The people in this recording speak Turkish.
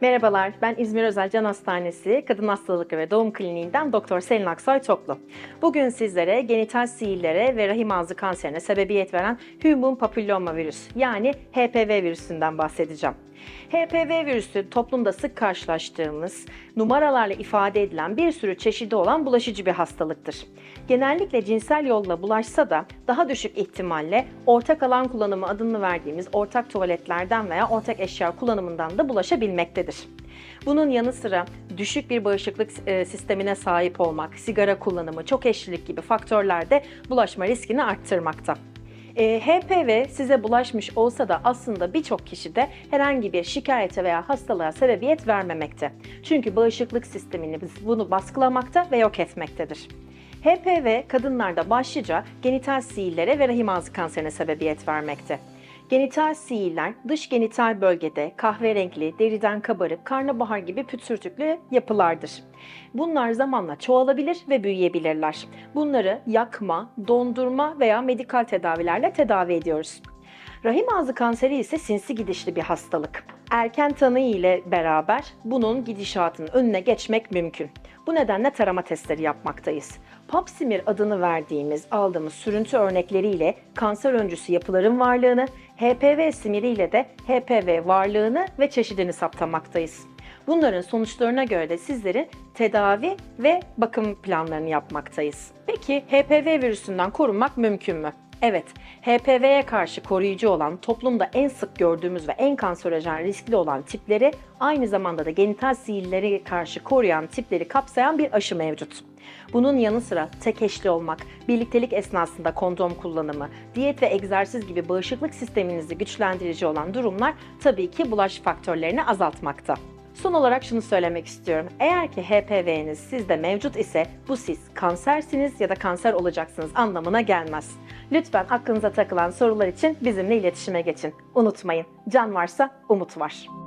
Merhabalar, ben İzmir Özel Can Hastanesi Kadın Hastalıkları ve Doğum Kliniğinden Doktor Selin Aksoy Toklu. Bugün sizlere genital sihirlere ve rahim ağzı kanserine sebebiyet veren Human Papilloma virüs yani HPV virüsünden bahsedeceğim. HPV virüsü toplumda sık karşılaştığımız, numaralarla ifade edilen bir sürü çeşidi olan bulaşıcı bir hastalıktır. Genellikle cinsel yolla bulaşsa da daha düşük ihtimalle ortak alan kullanımı adını verdiğimiz ortak tuvaletlerden veya ortak eşya kullanımından da bulaşabilmektedir. Bunun yanı sıra düşük bir bağışıklık e, sistemine sahip olmak, sigara kullanımı, çok eşlilik gibi faktörler de bulaşma riskini arttırmakta. E, HPV size bulaşmış olsa da aslında birçok kişide herhangi bir şikayete veya hastalığa sebebiyet vermemekte. Çünkü bağışıklık sistemini bunu baskılamakta ve yok etmektedir. HPV kadınlarda başlıca genital sihirlere ve rahim ağzı kanserine sebebiyet vermekte. Genital sihirler dış genital bölgede kahverengi, deriden kabarık, karnabahar gibi pütsürtüklü yapılardır. Bunlar zamanla çoğalabilir ve büyüyebilirler. Bunları yakma, dondurma veya medikal tedavilerle tedavi ediyoruz. Rahim ağzı kanseri ise sinsi gidişli bir hastalık. Erken tanı ile beraber bunun gidişatının önüne geçmek mümkün. Bu nedenle tarama testleri yapmaktayız. Pap smear adını verdiğimiz aldığımız sürüntü örnekleriyle kanser öncüsü yapıların varlığını, HPV simiriyle de HPV varlığını ve çeşidini saptamaktayız. Bunların sonuçlarına göre de sizlerin tedavi ve bakım planlarını yapmaktayız. Peki HPV virüsünden korunmak mümkün mü? Evet, HPV'ye karşı koruyucu olan, toplumda en sık gördüğümüz ve en kanserojen riskli olan tipleri, aynı zamanda da genital sihirlere karşı koruyan tipleri kapsayan bir aşı mevcut. Bunun yanı sıra tek eşli olmak, birliktelik esnasında kondom kullanımı, diyet ve egzersiz gibi bağışıklık sisteminizi güçlendirici olan durumlar tabii ki bulaş faktörlerini azaltmakta. Son olarak şunu söylemek istiyorum. Eğer ki HPV'niz sizde mevcut ise bu siz kansersiniz ya da kanser olacaksınız anlamına gelmez. Lütfen aklınıza takılan sorular için bizimle iletişime geçin. Unutmayın, can varsa umut var.